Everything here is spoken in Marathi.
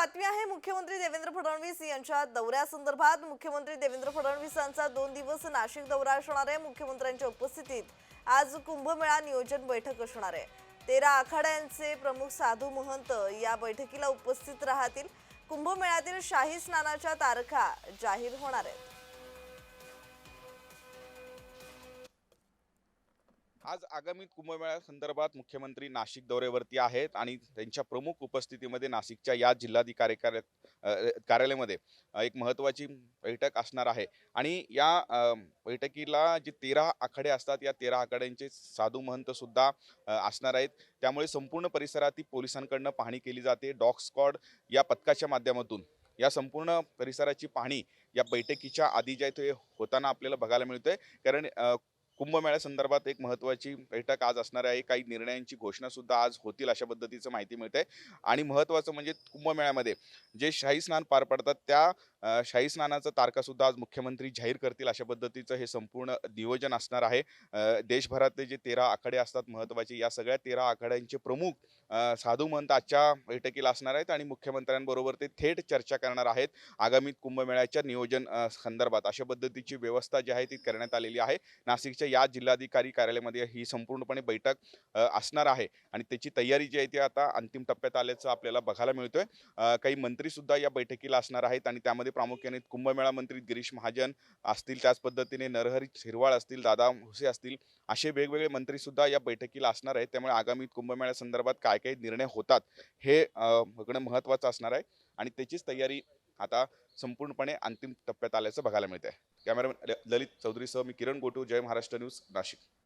बातमी आहे मुख्यमंत्री देवेंद्र फडणवीस यांच्या दौऱ्यासंदर्भात मुख्यमंत्री देवेंद्र फडणवीसांचा दोन दिवस नाशिक दौरा असणार आहे मुख्यमंत्र्यांच्या उपस्थितीत. आज कुंभमेळा नियोजन बैठक असणार आहे. तेरा आखाड्यांचे प्रमुख साधू महंत या बैठकीला उपस्थित राहतील. कुंभमेळ्यातील शाही स्नानाच्या तारखा जाहीर होणार आहेत. आज आगामी कुंभमेळ्या संदर्भात मुख्यमंत्री नाशिक दौऱ्यावरती आहेत आणि त्यांच्या प्रमुख उपस्थितीमध्ये नाशिकच्या या जिल्हाधिकारी कार्य कार्यालयामध्ये एक महत्त्वाची बैठक असणार आहे. आणि या बैठकीला जे तेरा आखाडे असतात या तेरा आखाड्यांचे साधू महंत सुद्धा असणार आहेत. त्यामुळे संपूर्ण परिसरात पोलिसांकडनं पाहणी केली जाते. डॉग स्कॉड या पथकाच्या माध्यमातून या संपूर्ण परिसराची पाहणी या बैठकीच्या आधी ज्या इथे होताना आपल्याला बघायला मिळतंय. कारण कुंभमेळ्यासंदर्भात एक महत्त्वाची बैठक आज असणार आहे. काही निर्णयांची घोषणासुद्धा आज होतील अशा पद्धतीचं माहिती मिळते आणि महत्त्वाचं म्हणजे कुंभमेळ्यामध्ये जे शाही स्नान पार पडतात त्या शाही स्नानाचं तारखासुद्धा आज मुख्यमंत्री जाहीर करतील अशा पद्धतीचं हे संपूर्ण नियोजन असणार आहे. देशभरातले जे तेरा आखाडे असतात महत्त्वाचे या सगळ्या तेरा आखाड्यांचे प्रमुख साधू महंत आजच्या बैठकीला असणार आहेत आणि मुख्यमंत्र्यांबरोबर ते थेट चर्चा करणार आहेत. आगामी कुंभमेळ्याच्या नियोजन संदर्भात अशा पद्धतीची व्यवस्था जी आहे ती करण्यात आलेली आहे. नाशिकच्या या जिल्हाधिकारी कार्यालयामध्ये ही संपूर्णपणे बैठक असणार आहे आणि त्याची तयारी जी आहे ती आता अंतिम टप्प्यात आल्याचं आपल्याला बघायला मिळतोय. काही मंत्री सुद्धा या बैठकीला असणार आहेत आणि त्यामध्ये प्रामुख्याने कुंभमेळा मंत्री गिरीश महाजन असतील. त्याच पद्धतीने नरहरी हिरवाळ असतील दादा हुसे असतील असे वेगवेगळे मंत्री सुद्धा या बैठकीला असणार आहेत. त्यामुळे आगामी कुंभमेळ्या संदर्भात काय काय निर्णय होतात हे बघणं महत्त्वाचं असणार आहे आणि त्याचीच तयारी आता संपूर्णपणे अंतिम टप्प्यात आल्याचं बघायला मिळत आहे कॅमेरामॅन ललित चौधरीसह मी किरण गोटू जय महाराष्ट्र न्यूज नाशिक.